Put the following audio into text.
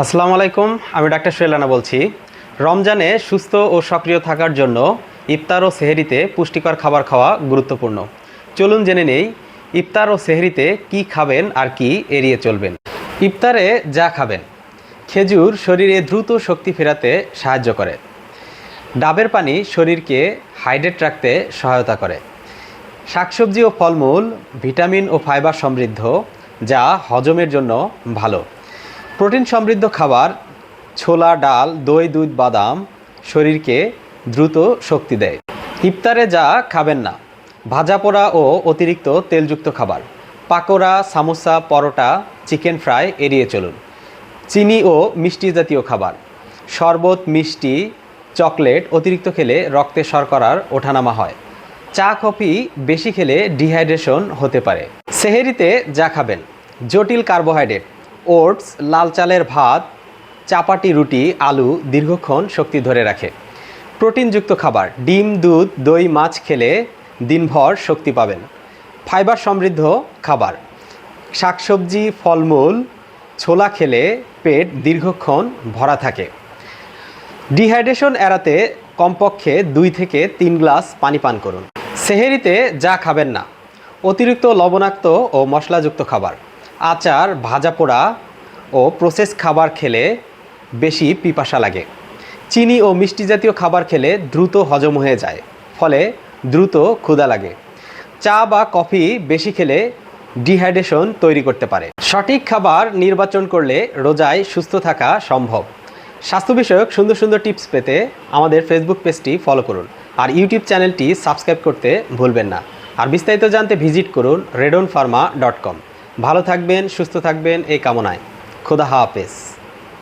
আসসালামু আলাইকুম, আমি ডাক্তার সোহেলানা বলছি। রমজানে সুস্থ ও সক্রিয় থাকার জন্য ইফতার ও সেহরিতে পুষ্টিকর খাবার খাওয়া গুরুত্বপূর্ণ। চলুন জেনে নেই, ইফতার ও সেহরিতে কি খাবেন আর কি এড়িয়ে চলবেন। ইফতারে যা খাবেন, খেজুর শরীরে দ্রুত শক্তি ফেরাতে সাহায্য করে। ডাবের পানি শরীরকে হাইড্রেট রাখতে সহায়তা করে। শাকসবজি ও ফলমূল, ভিটামিন ও ফাইবার সমৃদ্ধ, যা হজমের জন্য ভালো। প্রোটিন সমৃদ্ধ খাবার, ছোলা, ডাল, দই, দুধ, বাদাম শরীরকে দ্রুত শক্তি দেয়। ইফতারে যা খাবেন না, ভাজা পোড়া ও অতিরিক্ত তেলযুক্ত খাবার, পাকোড়া, সামোসা, পরোটা, চিকেন ফ্রাই এড়িয়ে চলুন। চিনি ও মিষ্টি জাতীয় খাবার, শরবত, মিষ্টি, চকলেট অতিরিক্ত খেলে রক্তে শর্করার ওঠানামা হয়। চা, কফি বেশি খেলে ডিহাইড্রেশন হতে পারে। সেহেরিতে যা খাবেন, জটিল কার্বোহাইড্রেট ওটস, লাল চালের ভাত, চাপাটি রুটি, আলু দীর্ঘক্ষণ শক্তি ধরে রাখে। প্রোটিনযুক্ত খাবার, ডিম, দুধ, দই, মাছ খেলে দিনভর শক্তি পাবেন। ফাইবার সমৃদ্ধ খাবার। শাকসবজি, ফলমূল, ছোলা খেলে পেট দীর্ঘক্ষণ ভরা থাকে। ডিহাইড্রেশন এড়াতে কমপক্ষে দুই থেকে তিন গ্লাস পানি পান করুন। সেহেরিতে যা খাবেন না। অতিরিক্ত লবণাক্ত ও মশলাযুক্ত খাবার। আচার, ভাজা পোড়া ও প্রসেস খাবার খেলে বেশি পিপাসা লাগে। চিনি ও মিষ্টি জাতীয় খাবার খেলে দ্রুত হজম হয়ে যায়, ফলে দ্রুত ক্ষুধা লাগে। চা বা কফি বেশি খেলে ডিহাইড্রেশন তৈরি করতে পারে। সঠিক খাবার নির্বাচন করলে রোজায় সুস্থ থাকা সম্ভব। স্বাস্থ্য বিষয়ক সুন্দর সুন্দর টিপস পেতে আমাদের ফেসবুক পেজটি ফলো করুন। আর ইউটিউব চ্যানেলটি সাবস্ক্রাইব করতে ভুলবেন না। আর বিস্তারিত জানতে ভিজিট করুন রেডন ফার্মা ডট কম ভালো থাকবেন সুস্থ থাকবেন এই কামনায়। খোদা হাফেজ।